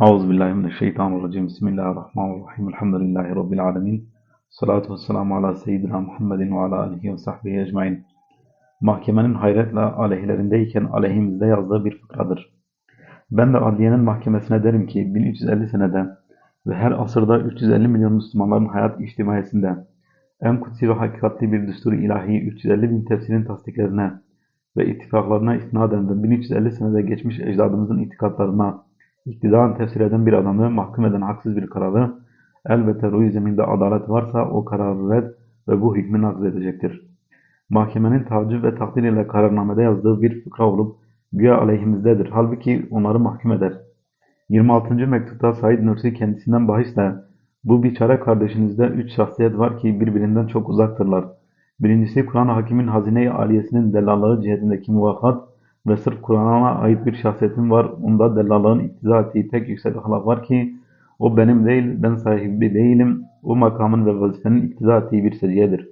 Euzubillahimineşşeytanirracim. Bismillahirrahmanirrahim. Elhamdülillahi Rabbil alemin. Salatu vesselamu ala seyyidina Muhammedin ve ala alihi ve sahbihi ecmain. Mahkemenin hayretle aleyhlerindeyken aleyhimizde yazdığı bir fıkradır. Ben de adliyenin mahkemesine derim ki 1350 senede ve her asırda 350 milyon Müslümanların hayat içtimaiyesinde en kutsi ve hakikatli bir düstur ilahi 350 bin tefsirin tasdiklerine ve ittifaklarına istinaden ve 1350 senede geçmiş ecdadımızın itikatlarına iktidarın tefsir eden bir adamı mahkum eden haksız bir kararı elbette ruh zeminde adalet varsa o kararı red ve bu hükmü nakz edecektir. Mahkemenin tacip ve takdir ile kararnamede yazdığı bir fıkra olup güya aleyhimizdedir. Halbuki onları mahkum eder. 26. mektupta Said Nursi kendisinden bahisle bu biçare kardeşinizde üç şahsiyet var ki birbirinden çok uzaktırlar. Birincisi Kur'an-ı Hakim'in hazine-i aliyesinin delallığı cihetindeki muvafat ve sırf Kur'an'a ait bir şahsiyetim var. Onda dellalığın iktiza ettiği pek yüksek ahlak var ki o benim değil, ben sahibi değilim. O makamın ve vazifenin iktiza ettiği bir seciyedir.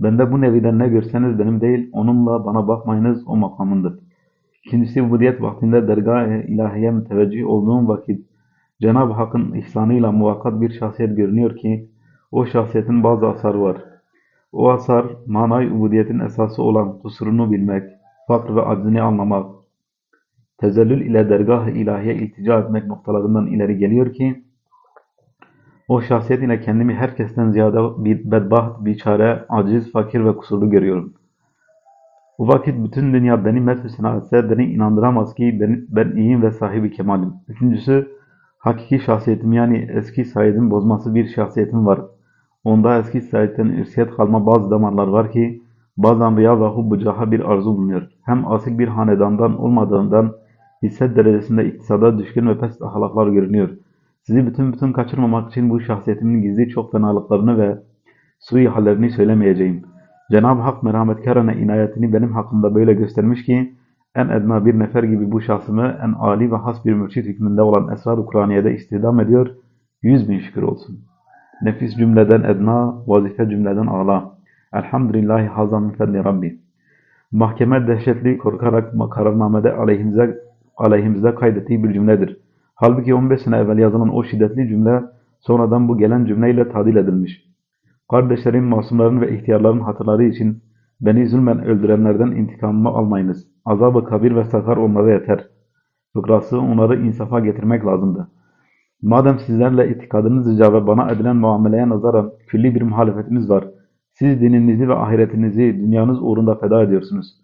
Bende bu neviden ne görseniz benim değil, onunla bana bakmayınız, o makamındır. İkincisi ubudiyet vaktinde dergah-ı ilahiye müteveccih olduğum vakit Cenab-ı Hakk'ın ihsanıyla muvakkat bir şahsiyet görünüyor ki o şahsiyetin bazı asarı var. O asar manay ubudiyetin esası olan kusurunu bilmek, fakr ve aczini anlamak, tezellül ile dergah-ı ilahiye iltica etmek noktalarından ileri geliyor ki o şahsiyet ile kendimi herkesten ziyade bir bedbaht, biçare, aciz, fakir ve kusurlu görüyorum. Bu vakit bütün dünya beni methüsüne etse beni inandıramaz ki ben, ben iyiyim ve sahibi kemalim. Üçüncüsü, hakiki şahsiyetim yani eski Said'in bozması bir şahsiyetim var. Onda eski Said'den irsiyet kalma bazı damarlar var ki bazen riya ve hubbucaha bir arzu bulunuyor. Hem asik bir hanedandan olmadığından hisset derecesinde iktisada düşkün ve pes ahlaklar görünüyor. Sizi bütün bütün kaçırmamak için bu şahsiyetimin gizli çok fenalıklarını ve sui hallerini söylemeyeceğim. Cenab-ı Hak merhametkarane inayetini benim hakkımda böyle göstermiş ki en edna bir nefer gibi bu şahsımı en âli ve has bir mürşit hükmünde olan Esrar-ı Kur'aniye'de istihdam ediyor. Yüz bin şükür olsun. Nefis cümleden edna, vazife cümleden ağla. Elhamdülillahi hazan fedli Rabbi. Mahkeme dehşetli korkarak kararnamede aleyhimize, aleyhimize kaydettiği bir cümledir. Halbuki 15 sene evvel yazılan o şiddetli cümle sonradan bu gelen cümleyle tadil edilmiş. Kardeşlerim, masumların ve ihtiyarların hatırları için beni zulmen öldürenlerden intikamımı almayınız. Azab-ı kabir ve sakar onlara yeter. Fıkrası onları insafa getirmek lazımdı. Madem sizlerle itikadınız icabı bana edilen muameleye nazaran külli bir muhalefetimiz var. Siz dininizi ve ahiretinizi dünyanız uğrunda feda ediyorsunuz.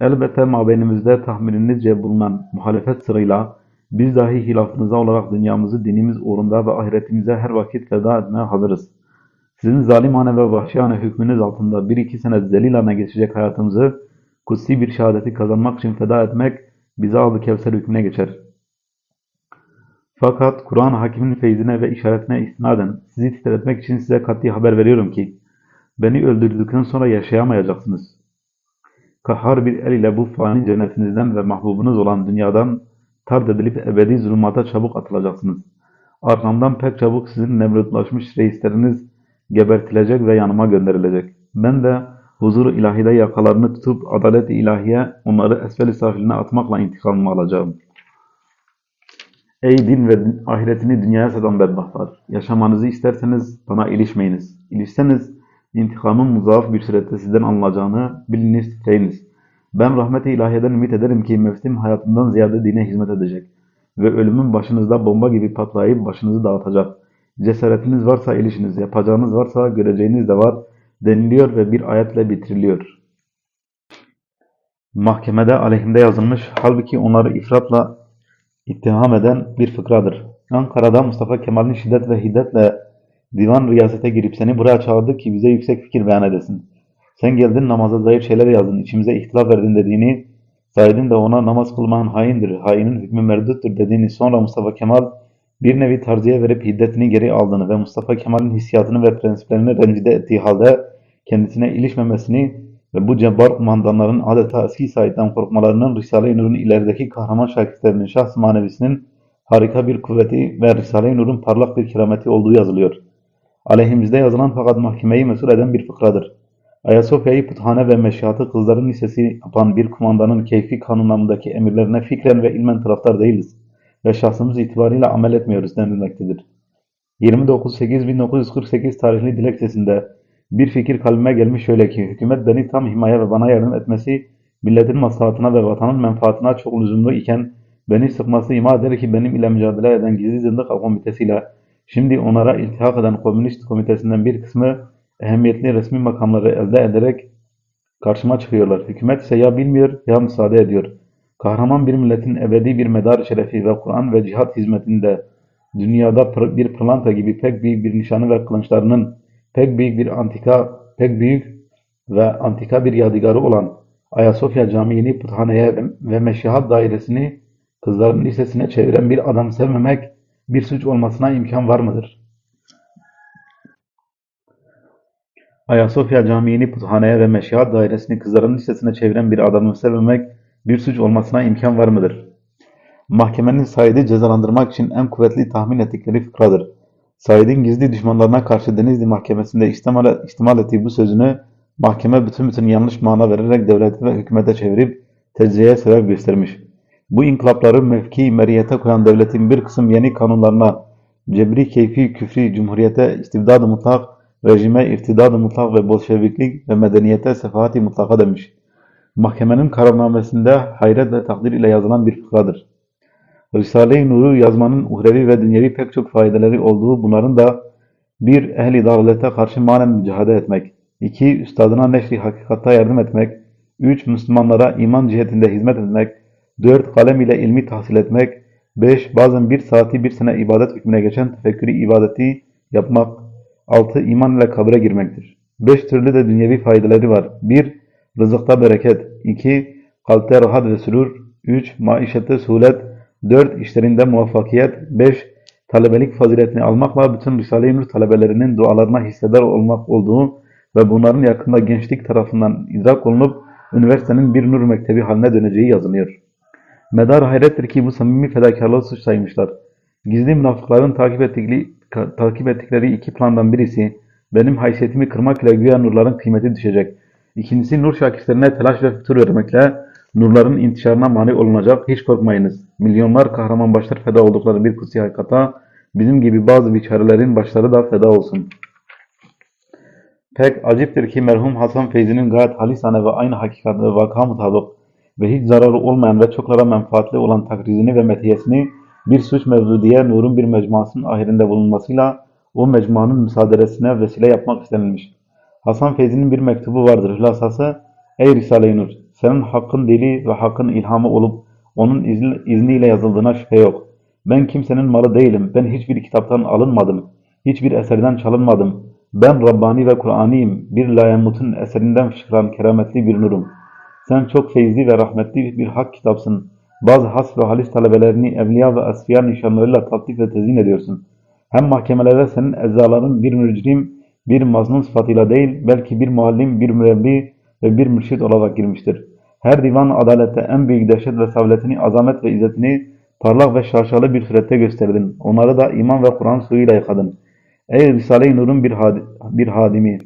Elbette mabeynimizde tahmininizce bulunan muhalefet sırayla biz dahi hilafınıza olarak dünyamızı dinimiz uğrunda ve ahiretimize her vakit feda etmeye hazırız. Sizin zalimane ve vahşiyane hükmünüz altında bir iki sene zelilane geçecek hayatımızı kutsi bir şehadeti kazanmak için feda etmek bize aldı Kevser hükmüne geçer. Fakat Kur'an-ı Hakim'in feyzine ve işaretine istinaden sizi titretmek için size katli haber veriyorum ki beni öldürdükten sonra yaşayamayacaksınız. Kahhar bir el ile bu fani cennetinizden ve mahbubunuz olan dünyadan tard edilip ebedi zulümata çabuk atılacaksınız. Arkamdan pek çabuk sizin nemrutlaşmış reisleriniz gebertilecek ve yanıma gönderilecek. Ben de huzuru ilahide yakalarını tutup adalet ilahiye onları esfel-i safiline atmakla intikamımı alacağım. Ey din ve ahiretini dünyaya satan bedbahtlar! Yaşamanızı isterseniz bana ilişmeyiniz. İlişseniz intikamın muzaaf bir surette sizden alınacağını biliniz, titreyiniz. Ben rahmet-i ilahiyeden ümit ederim ki meftim hayatımdan ziyade dine hizmet edecek ve ölümün başınızda bomba gibi patlayıp başınızı dağıtacak. Cesaretiniz varsa ilişiniz, yapacağınız varsa göreceğiniz de var deniliyor ve bir ayetle bitiriliyor. Mahkemede aleyhimde yazılmış, halbuki onları ifratla ittiham eden bir fıkradır. Ankara'da Mustafa Kemal'in şiddet ve hiddetle divan riyasete girip seni buraya çağırdı ki bize yüksek fikir beyan edesin. Sen geldin namaza zayıf şeyler yazdın, içimize ihtilaf verdin dediğini, Said'in de ona namaz kılmayan haindir, hainin hükmü merduttur dediğini sonra Mustafa Kemal bir nevi tarziye verip hiddetini geri aldığını ve Mustafa Kemal'in hissiyatını ve prensiplerini rencide ettiği halde kendisine ilişmemesini ve bu cebbar kumandanların adeta eski Said'den korkmalarının Risale-i Nur'un ilerideki kahraman şakirtlerinin şahs manevisinin harika bir kuvveti ve Risale-i Nur'un parlak bir kerameti olduğu yazılıyor. Aleyhimizde yazılan fakat mahkemeyi mesul eden bir fıkradır. Ayasofya'yı puthane ve meşyatı kızların lisesi yapan bir kumandanın keyfi kanunlarındaki emirlerine fikren ve ilmen taraftar değiliz. ve şahsımız itibariyle amel etmiyoruz denilmektedir. 29.8.1948 tarihli dilekçesinde bir fikir kalbime gelmiş şöyle ki, hükümet beni tam himaye ve bana yardım etmesi, milletin maslahatına ve vatanın menfaatine çok lüzumlu iken, beni sıkması ima eder ki benim ile mücadele eden gizli zındık komitesiyle, şimdi onlara iltihak eden komünist komitesinden bir kısmı ehemmiyetli resmi makamları elde ederek karşıma çıkıyorlar. Hükümet ise ya bilmiyor ya müsaade ediyor. Kahraman bir milletin ebedi bir medar şerefi ve Kur'an ve cihat hizmetinde dünyada bir pırlanta gibi pek büyük bir nişanı ve kılınçlarının pek büyük bir antika, pek büyük ve antika bir yadigarı olan Ayasofya Camii'ni puthaneye ve meşihat dairesini kızların lisesine çeviren bir adam sevmemek bir suç olmasına imkan var mıdır? Ayasofya Camii'ni puthaneye ve meşihat dairesini kızların lisesine çeviren bir adamı sevmemek bir suç olmasına imkan var mıdır? Mahkemenin Said'i cezalandırmak için en kuvvetli tahmin ettikleri fıkradır. Said'in gizli düşmanlarına karşı Denizli Mahkemesi'nde ihtimal ettiği bu sözünü mahkeme bütün bütün yanlış mana vererek devlete ve hükümete çevirip tecriye sebep göstermiş. Bu inkılapları mevki meriyete koyan devletin bir kısım yeni kanunlarına cebri keyfi küfri cumhuriyete istibdad-ı mutlak, rejime irtidad-ı mutlak ve bolşeviklik ve medeniyete sefahat-i mutlaka demiş. Mahkemenin kararnamesinde hayret ve takdir ile yazılan bir fıkradır. Risale-i Nur'u yazmanın uhrevi ve dünyevi pek çok faydaları olduğu bunların da bir ehli dalalete karşı manen mücadele etmek, iki üstadına neşri hakikatta yardım etmek, üç Müslümanlara iman cihetinde hizmet etmek, dört kalem ile ilmi tahsil etmek, beş bazen bir saati bir sene ibadet hükmüne geçen tefekkürü ibadeti yapmak, altı iman ile kabre girmektir. Beş türlü de dünyevi faydaları var. Bir, rızıkta bereket. iki kalpte rahat ve sürur. Üç, maişette suhulet. Dört, işlerinde muvaffakiyet. Beş, talebelik faziletini almakla bütün Risale-i Nur talebelerinin dualarına hissedar olmak olduğu ve bunların yakında gençlik tarafından idrak olunup üniversitenin bir nur mektebi haline döneceği yazılıyor. Medar hayrettir ki bu samimi fedakarlığı suç saymışlar. Gizli münafıkların takip ettikleri, takip ettikleri iki plandan birisi benim haysiyetimi kırmak ile güya nurların kıymeti düşecek. İkincisi nur şakirtlerine telaş ve fütur vermekle nurların intişarına mani olunacak. Hiç korkmayınız. Milyonlar kahraman başlar feda oldukları bir kutsi hakikata bizim gibi bazı biçarelerin başları da feda olsun. Pek aciptir ki merhum Hasan Feyzi'nin gayet halisane ve aynı hakikat ve vaka mutabık ve hiç zararı olmayan ve çoklara menfaatli olan takrizini ve metiyesini bir suç mevzu diye Nur'un bir mecmuasının ahirinde bulunmasıyla o mecmuanın müsaaderesine vesile yapmak istenilmiş. Hasan Feyzi'nin bir mektubu vardır. Hülasası, Ey Risale-i Nur! Senin hakkın dili ve hakkın ilhamı olup onun izni- izniyle yazıldığına şüphe yok. Ben kimsenin malı değilim. Ben hiçbir kitaptan alınmadım. Hiçbir eserden çalınmadım. Ben Rabbani ve Kur'aniyim. Bir layamutun eserinden fışkıran kerametli bir nurum. Sen çok feyizli ve rahmetli bir hak kitapsın. Bazı has ve halis talebelerini evliya ve asfiya nişanlarıyla tattif ve tezyin ediyorsun. Hem mahkemelere senin eczaların bir mücrim, bir mazlum sıfatıyla değil, belki bir muallim, bir mürebbi ve bir mürşit olarak girmiştir. Her divan adalette en büyük dehşet ve savletini, azamet ve izzetini parlak ve şaşalı bir surette gösterdin. Onları da iman ve Kur'an suyuyla yıkadın. Ey Risale-i Nur'un bir, hadi, bir hadimi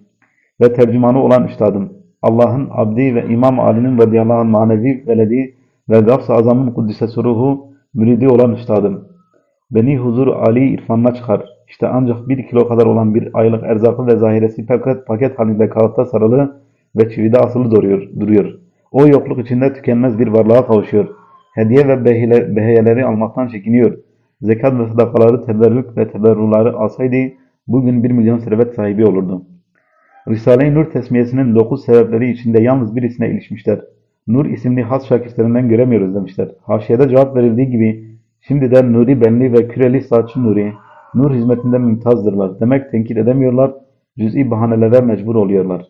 ve tercümanı olan üstadım. Allah'ın abdi ve İmam Ali'nin radıyallahu anh manevi veledi ve Gavs-ı Azam'ın kuddisesi ruhu müridi olan üstadım. Beni huzur Ali irfanına çıkar. İşte ancak bir kilo kadar olan bir aylık erzakı ve zahiresi paket, paket halinde kağıtta sarılı ve çivide asılı duruyor. duruyor. O yokluk içinde tükenmez bir varlığa kavuşuyor. Hediye ve behile, almaktan çekiniyor. Zekat ve sadakaları, teberrük ve teberruları alsaydı bugün bir milyon servet sahibi olurdu. Risale-i Nur tesmiyesinin dokuz sebepleri içinde yalnız birisine ilişmişler. Nur isimli has şakirtlerinden göremiyoruz demişler. Haşiyede cevap verildiği gibi şimdiden Nuri Benli ve Küreli Saçı Nuri Nur hizmetinde mümtazdırlar. Demek tenkit edemiyorlar, cüz'i bahanelere mecbur oluyorlar.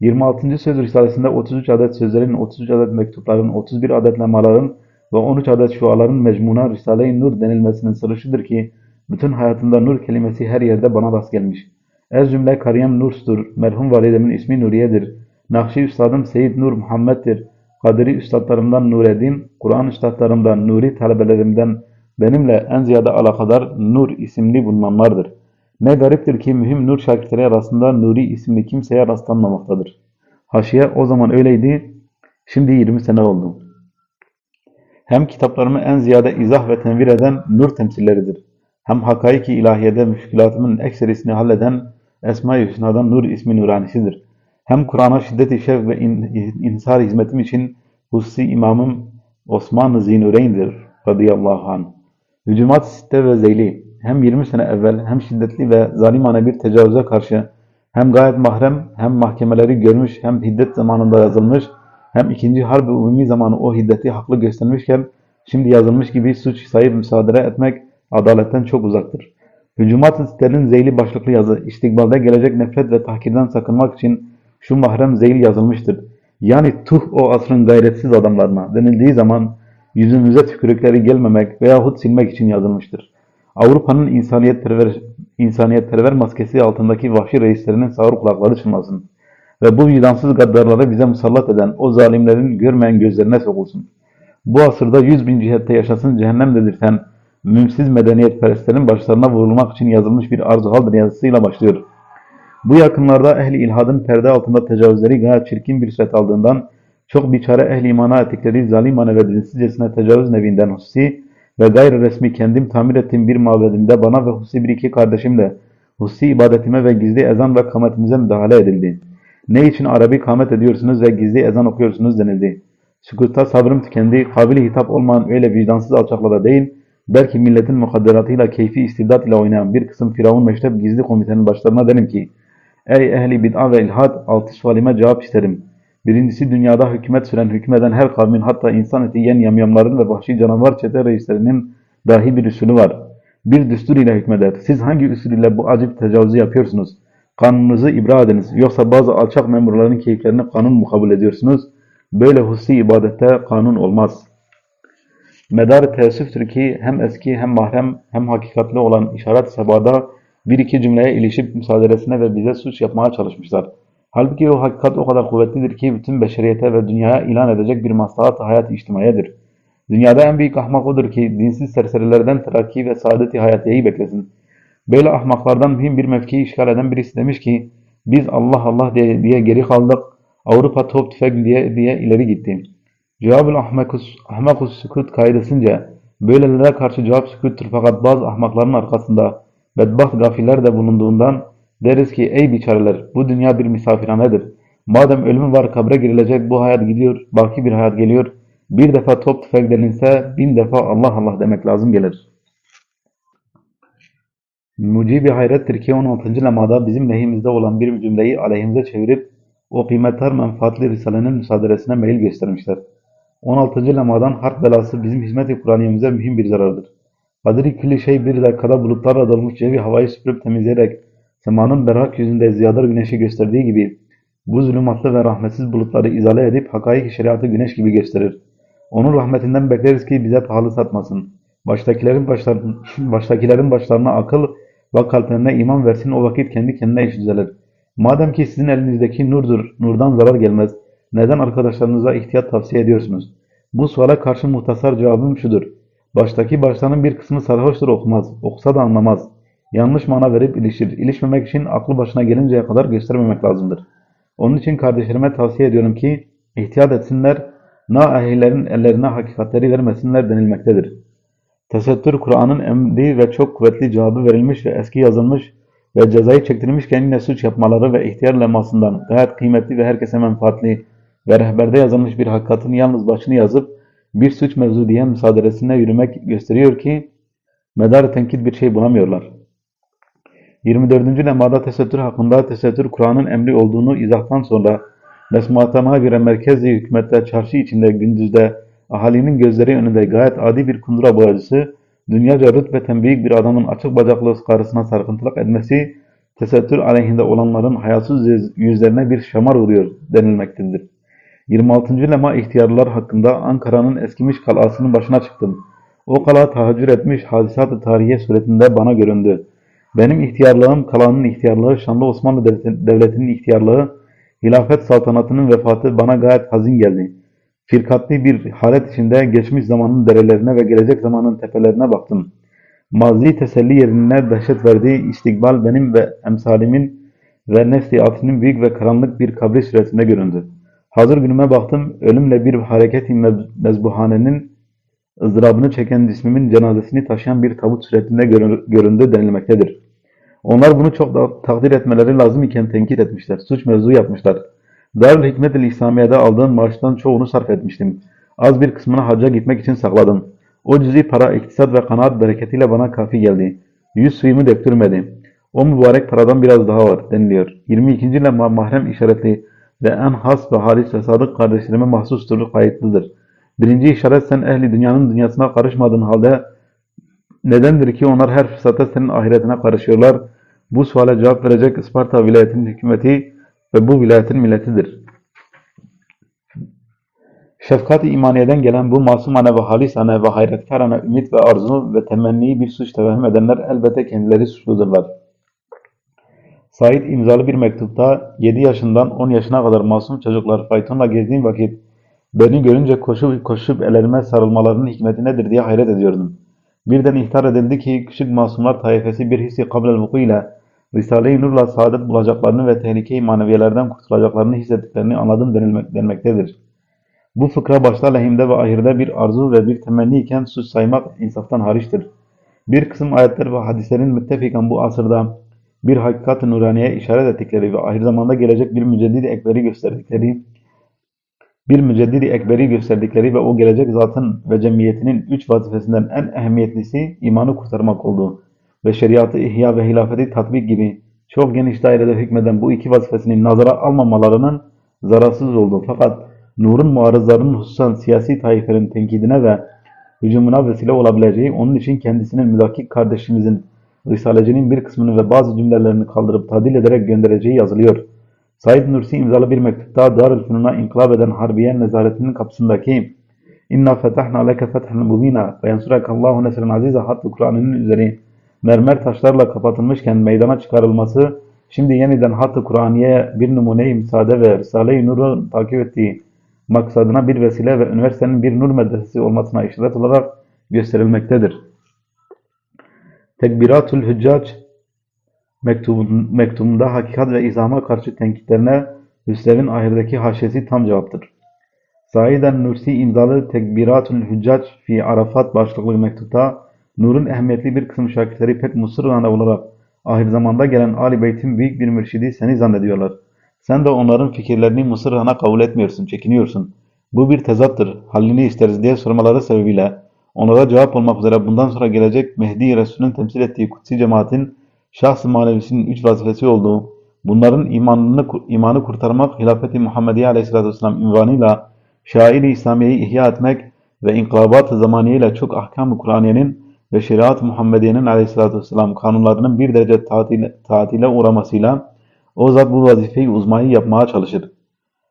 26. söz risalesinde 33 adet sözlerin, 33 adet mektupların, 31 adet lemaların ve 13 adet şuaların mecmuna Risale-i Nur denilmesinin sırrı şudur ki bütün hayatında nur kelimesi her yerde bana rast gelmiş. Ez cümle Kariyem Nurs'tur. Merhum validemin ismi Nuriye'dir. Nakşi üstadım Seyyid Nur Muhammed'dir. Kadiri üstadlarımdan Nureddin, Kur'an üstadlarımdan, Nuri talebelerimden benimle en ziyade alakadar Nur isimli bulunanlardır. Ne gariptir ki mühim Nur şakirtleri arasında Nuri isimli kimseye rastlanmamaktadır. Haşiye o zaman öyleydi, şimdi 20 sene oldu. hem kitaplarımı en ziyade izah ve tenvir eden nur temsilleridir. Hem hakaiki ilahiyede müşkülatımın ekserisini halleden Esma-i Hüsna'dan Nur ismi nuranisidir. Hem Kur'an'a şiddet-i şevk ve in, inhisar hizmetim için hususi imamım Osman-ı Zinureyn'dir radıyallahu anh. Hücumat Sitte ve Zeyli hem 20 sene evvel hem şiddetli ve zalimane bir tecavüze karşı hem gayet mahrem hem mahkemeleri görmüş hem hiddet zamanında yazılmış hem ikinci harbi umumi zamanı o hiddeti haklı göstermişken şimdi yazılmış gibi suç sayıp müsaade etmek adaletten çok uzaktır. Hücumat-ı zeyli başlıklı yazı istikbalde gelecek nefret ve tahkirden sakınmak için şu mahrem zeyl yazılmıştır. Yani tuh o asrın gayretsiz adamlarına denildiği zaman yüzümüze tükürükleri gelmemek veyahut silmek için yazılmıştır. Avrupa'nın insaniyetperver, insaniyetperver maskesi altındaki vahşi reislerinin sağır kulakları çınlasın. Ve bu vicdansız gaddarları bize musallat eden o zalimlerin görmeyen gözlerine sokulsun. Bu asırda yüz bin cihette yaşasın cehennem dedirten mümsiz medeniyetperestlerin başlarına vurulmak için yazılmış bir arzu haldir yazısıyla başlıyor. Bu yakınlarda ehli ilhadın perde altında tecavüzleri gayet çirkin bir suret aldığından çok biçare ehli imana ettikleri zalimane ve dinsizcesine tecavüz nevinden hususi ve gayri resmi kendim tamir ettiğim bir mabedimde bana ve hususi bir iki kardeşimle hususi ibadetime ve gizli ezan ve kametimize müdahale edildi. Ne için Arabi kamet ediyorsunuz ve gizli ezan okuyorsunuz denildi. Sükutta sabrım tükendi, kabili hitap olmayan öyle vicdansız alçaklara değil, belki milletin mukadderatıyla keyfi istidat ile oynayan bir kısım firavun meşrep gizli komitenin başlarına derim ki, Ey ehli bid'a ve ilhad, altı sualime cevap isterim. Birincisi dünyada hükümet süren hükmeden her kavmin hatta insan eti yiyen yamyamların ve vahşi canavar çete reislerinin dahi bir usulü var. Bir düstur ile hükmeder. Siz hangi usul ile bu acip tecavüzü yapıyorsunuz? Kanununuzu ibra ediniz. Yoksa bazı alçak memurların keyiflerini kanun mu kabul ediyorsunuz? Böyle hususi ibadette kanun olmaz. Medar teessüftür ki hem eski hem mahrem hem hakikatli olan işaret sebada bir iki cümleye ilişip müsaaderesine ve bize suç yapmaya çalışmışlar. Halbuki o hakikat o kadar kuvvetlidir ki bütün beşeriyete ve dünyaya ilan edecek bir maslahat hayat içtimaiyedir. Dünyada en büyük ahmak odur ki dinsiz serserilerden terakki ve saadeti hayatiyeyi beklesin. Böyle ahmaklardan mühim bir mevkiyi işgal eden birisi demiş ki biz Allah Allah diye, diye geri kaldık, Avrupa top tüfek diye, diye ileri gitti. Cevabül ahmakus, ahmakus sükut kaidesince böylelere karşı cevap sükuttur fakat bazı ahmakların arkasında bedbaht gafiller de bulunduğundan deriz ki ey biçareler bu dünya bir misafirhanedir. Madem ölüm var kabre girilecek bu hayat gidiyor, baki bir hayat geliyor. Bir defa top tüfek denilse bin defa Allah Allah demek lazım gelir. Mucibi hayrettir ki 16. lemada bizim lehimizde olan bir cümleyi aleyhimize çevirip o kıymetli menfaatli risalenin müsaaderesine meyil göstermişler. 16. lemadan harp belası bizim hizmet-i Kur'aniyemize mühim bir zarardır. Kadri külli şey bir dakikada bulutlarla dolmuş cevi havayı süpürüp temizleyerek semanın berrak yüzünde ziyadar güneşi gösterdiği gibi bu zulümatlı ve rahmetsiz bulutları izale edip hakaik şeriatı güneş gibi gösterir. Onun rahmetinden bekleriz ki bize pahalı satmasın. Baştakilerin, başlar, baştakilerin başlarına akıl ve kalplerine iman versin o vakit kendi kendine iş düzelir. Madem ki sizin elinizdeki nurdur, nurdan zarar gelmez, neden arkadaşlarınıza ihtiyat tavsiye ediyorsunuz? Bu suala karşı muhtasar cevabım şudur. Baştaki başlarının bir kısmı sarhoştur okumaz, okusa da anlamaz. Yanlış mana verip ilişir. İlişmemek için aklı başına gelinceye kadar göstermemek lazımdır. Onun için kardeşlerime tavsiye ediyorum ki ihtiyat etsinler, na ehillerin ellerine hakikatleri vermesinler denilmektedir. Tesettür Kur'an'ın emri ve çok kuvvetli cevabı verilmiş ve eski yazılmış ve cezayı çektirilmişken yine suç yapmaları ve ihtiyar lemasından gayet kıymetli ve herkese menfaatli ve rehberde yazılmış bir hakikatin yalnız başını yazıp bir suç mevzu diye müsaaderesine yürümek gösteriyor ki medar tenkit bir şey bulamıyorlar. 24. lemada tesettür hakkında tesettür Kur'an'ın emri olduğunu izahtan sonra mesmuatana göre merkezi hükümette çarşı içinde gündüzde ahalinin gözleri önünde gayet adi bir kundura boyacısı dünyaca rütbeten büyük bir adamın açık bacaklı karısına sarkıntılık etmesi tesettür aleyhinde olanların hayasız yüzlerine bir şamar vuruyor denilmektedir. 26. lema ihtiyarlar hakkında Ankara'nın eskimiş kalasının başına çıktım. O kala tahaccür etmiş hadisat-ı tarihe suretinde bana göründü. Benim ihtiyarlığım, kalanın ihtiyarlığı, Şanlı Osmanlı Devleti'nin ihtiyarlığı, hilafet saltanatının vefatı bana gayet hazin geldi. Firkatli bir halet içinde geçmiş zamanın derelerine ve gelecek zamanın tepelerine baktım. Mazi teselli yerine dehşet verdiği istikbal benim ve emsalimin ve nefsi atinin büyük ve karanlık bir kabri suretinde göründü. Hazır günüme baktım, ölümle bir hareket-i mezbuhanenin ızdırabını çeken cismimin cenazesini taşıyan bir tabut suretinde görü- göründü denilmektedir. Onlar bunu çok da takdir etmeleri lazım iken tenkit etmişler. Suç mevzu yapmışlar. Darül Hikmet-i İslamiye'de aldığım maaştan çoğunu sarf etmiştim. Az bir kısmını hacca gitmek için sakladım. O cüzi para iktisat ve kanaat bereketiyle bana kafi geldi. Yüz suyumu döktürmedi. O mübarek paradan biraz daha var deniliyor. 22. ile ma- mahrem işaretli ve en has ve halis ve sadık kardeşlerime mahsustur kayıtlıdır. Birinci işaret sen ehli dünyanın dünyasına karışmadığın halde nedendir ki onlar her fırsatta senin ahiretine karışıyorlar? Bu suale cevap verecek Isparta vilayetinin hükümeti ve bu vilayetin milletidir. Şefkat-i imaniyeden gelen bu masumane ve halisane ve hayretkarane ümit ve arzu ve temenniyi bir suç tevehüm edenler elbette kendileri suçludurlar. Said imzalı bir mektupta 7 yaşından 10 yaşına kadar masum çocuklar faytonla gezdiğim vakit beni görünce koşup koşup ellerime sarılmalarının hikmeti nedir diye hayret ediyordum. Birden ihtar edildi ki küçük masumlar taifesi bir hissi kablel vuku ile Risale-i Nur'la saadet bulacaklarını ve tehlike-i maneviyelerden kurtulacaklarını hissettiklerini anladım denilmek, denmektedir. Bu fıkra başta lehimde ve ahirde bir arzu ve bir temenni iken suç saymak insaftan hariçtir. Bir kısım ayetler ve hadislerin müttefikan bu asırda bir hakikat-ı nuraniyeye işaret ettikleri ve ahir zamanda gelecek bir müceddidi ekberi gösterdikleri, bir müceddidi ekberi gösterdikleri ve o gelecek zatın ve cemiyetinin üç vazifesinden en ehemmiyetlisi imanı kurtarmak oldu ve şeriatı ihya ve hilafeti tatbik gibi çok geniş dairede hükmeden bu iki vazifesini nazara almamalarının zararsız oldu. Fakat nurun muarızlarının hususan siyasi taifelerin tenkidine ve hücumuna vesile olabileceği onun için kendisinin müdakik kardeşimizin Risalecinin bir kısmını ve bazı cümlelerini kaldırıp tadil ederek göndereceği yazılıyor. Said Nursi imzalı bir mektupta Darülfünun'a inkılap eden Harbiye nezaretinin kapısındaki İnna fetahna leke fethan mubina ve yansurekallahu nesren azize hattı Kur'an'ın üzeri mermer taşlarla kapatılmışken meydana çıkarılması şimdi yeniden hattı Kur'aniye bir numune-i müsaade ve Risale-i Nur'u takip ettiği maksadına bir vesile ve üniversitenin bir nur medresesi olmasına işaret olarak gösterilmektedir. Tekbiratul Hüccac mektubun, mektubunda hakikat ve izama karşı tenkitlerine Hüsrev'in ahirdeki haşyesi tam cevaptır. Saiden Nursi imzalı Tekbiratul Hüccac fi Arafat başlıklı mektupta Nur'un ehemmiyetli bir kısım şakirtleri pek musırrana olarak ahir zamanda gelen Ali Beyt'in büyük bir mürşidi seni zannediyorlar. Sen de onların fikirlerini musırrana kabul etmiyorsun, çekiniyorsun. Bu bir tezattır, hallini isteriz diye sormaları sebebiyle onlara cevap olmak üzere bundan sonra gelecek Mehdi Resul'ün temsil ettiği kutsi cemaatin şahs-ı manevisinin üç vazifesi olduğu, bunların imanını, imanı kurtarmak, hilafeti Muhammediye aleyhissalatü vesselam ünvanıyla şair-i İslamiye'yi ihya etmek ve inkılabat-ı zamaniyeyle çok ahkam-ı Kur'aniyenin ve şeriat-ı Muhammediye'nin aleyhissalatü vesselam kanunlarının bir derece tatile, tatile uğramasıyla o zat bu vazifeyi uzmayı yapmaya çalışır.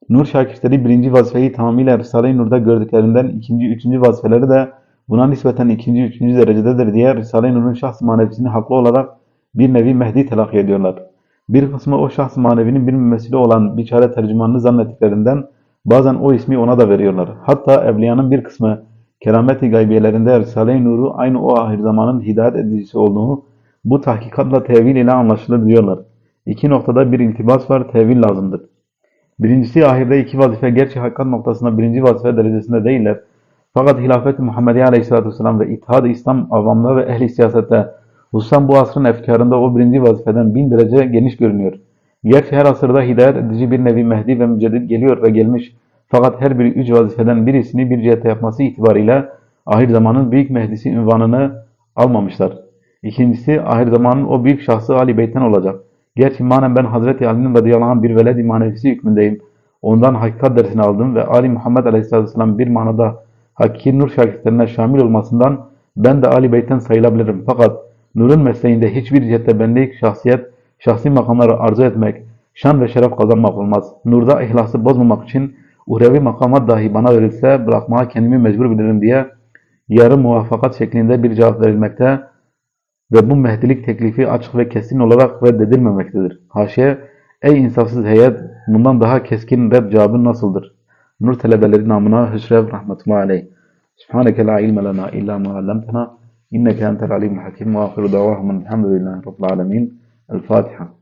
Nur şakirtleri birinci vazifeyi tamamıyla Risale-i Nur'da gördüklerinden ikinci, üçüncü vazifeleri de buna nispeten ikinci, üçüncü derecededir diye Risale-i Nur'un şahs manevisini haklı olarak bir nevi Mehdi telakki ediyorlar. Bir kısmı o şahs manevinin bir mümessili olan biçare tercümanını zannettiklerinden bazen o ismi ona da veriyorlar. Hatta evliyanın bir kısmı keramet-i gaybiyelerinde Risale-i Nur'u aynı o ahir zamanın hidayet edicisi olduğunu bu tahkikatla tevil ile anlaşılır diyorlar. İki noktada bir iltibas var, tevil lazımdır. Birincisi ahirde iki vazife gerçi hakikat noktasında birinci vazife derecesinde değiller. Fakat hilafet-i Muhammediye aleyhissalatü vesselam ve İttihad-ı İslam avamda ve ehli siyasette hususan bu asrın efkarında o birinci vazifeden bin derece geniş görünüyor. Gerçi her asırda hidayet edici bir nevi Mehdi ve müceddit geliyor ve gelmiş. Fakat her biri üç vazifeden birisini bir cihete yapması itibariyle ahir zamanın büyük Mehdisi ünvanını almamışlar. İkincisi ahir zamanın o büyük şahsı Ali Beyt'ten olacak. Gerçi manen ben Hazreti Ali'nin radıyallahu anh bir veled-i manevisi hükmündeyim. Ondan hakikat dersini aldım ve Ali Muhammed aleyhisselatü vesselam bir manada hakiki nur şakirtlerine şamil olmasından ben de Ali Beyt'ten sayılabilirim. Fakat nurun mesleğinde hiçbir cihette benlik, şahsiyet, şahsi makamları arzu etmek, şan ve şeref kazanmak olmaz. Nurda ihlası bozmamak için uhrevi makamat dahi bana verilse bırakmaya kendimi mecbur bilirim diye yarı muvaffakat şeklinde bir cevap verilmekte ve bu mehdilik teklifi açık ve kesin olarak reddedilmemektedir. Haşiye, ey insafsız heyet, bundan daha keskin red cevabın nasıldır? نور طلبة الذين آمنا هشرف رحمة الله عليه. سبحانك لا علم لنا إلا ما علمتنا. إنك أنت العليم الحكيم. وآخر دعواهم الحمد لله رب العالمين. الفاتحة.